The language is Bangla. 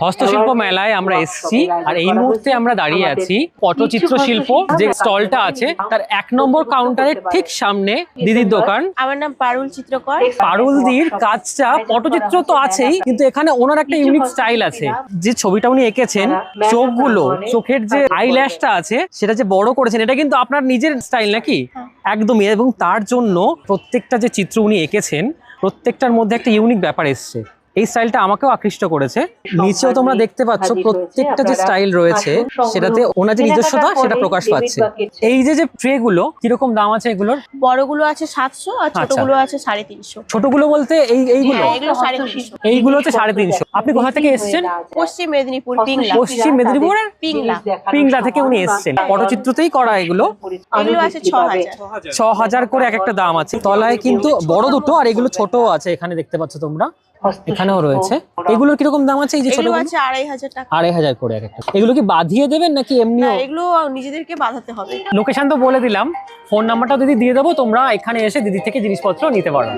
হস্তশিল্প মেলায় আমরা এসেছি আর এই মুহূর্তে আমরা দাঁড়িয়ে আছি পটচিত্র শিল্প যে স্টলটা আছে তার এক নম্বর কাউন্টারের ঠিক সামনে দিদির দোকান। আমার নাম পারুল চিত্রকর। পারুলদির কাজটা পটচিত্র তো আছেই কিন্তু এখানে ওনার একটা ইউনিক স্টাইল আছে। যে ছবিটা উনি এঁকেছেন চোখগুলো চোখের যে আইল্যাশটা আছে সেটা যে বড় করেছেন এটা কিন্তু আপনার নিজের স্টাইল নাকি? একদমই এবং তার জন্য প্রত্যেকটা যে চিত্র উনি এঁকেছেন প্রত্যেকটার মধ্যে একটা ইউনিক ব্যাপার এসছে। এই স্টাইলটা আমাকেও আকৃষ্ট করেছে। নিচেও তোমরা দেখতে পাচ্ছ প্রত্যেকটা যে স্টাইল রয়েছে সেটাতে ওনার যে নিজস্বতা সেটা প্রকাশ পাচ্ছে। এই যে যে ট্রে গুলো কীরকম দাম আছে এগুলোর? বড়গুলো আছে সাতশো আর আচ্ছা। ছোটগুলো আছে সাড়ে তিনশো। ছোটগুলো বলতে এই এইগুলো? হ্যাঁ সাড়ে তিনশো। এইগুলো হচ্ছে সাড়ে তিনশো। আপনি কোথা থেকে এসেছেন? পশ্চিম মেদিনীপুর পশ্চিম মেদিনীপুরের পিংলা। পিংলা। থেকে উনি এসেছেন। পটচিত্রতেই করা এগুলো? এগুলো আছে ছ হাজার ছ হাজার করে এক একটা দাম আছে। তলায় কিন্তু বড় দুটো আর এগুলো ছোট আছে এখানে দেখতে পাচ্ছ তোমরা। এখানেও রয়েছে। এগুলোর কীরকম দাম আছে এই যে ছোট এগুলো আছে আড়াই হাজার টাকা। আড়াই হাজার করে এক একটা। এগুলো কি বাঁধিয়ে দেবেন নাকি এমনি এগুলো নিজেদেরকে বাঁধাতে হবে। লোকেশন তো বলে দিলাম। ফোন নাম্বারটা দিদি দিয়ে দেবো তোমরা এখানে এসে দিদি থেকে জিনিসপত্র নিতে পারো।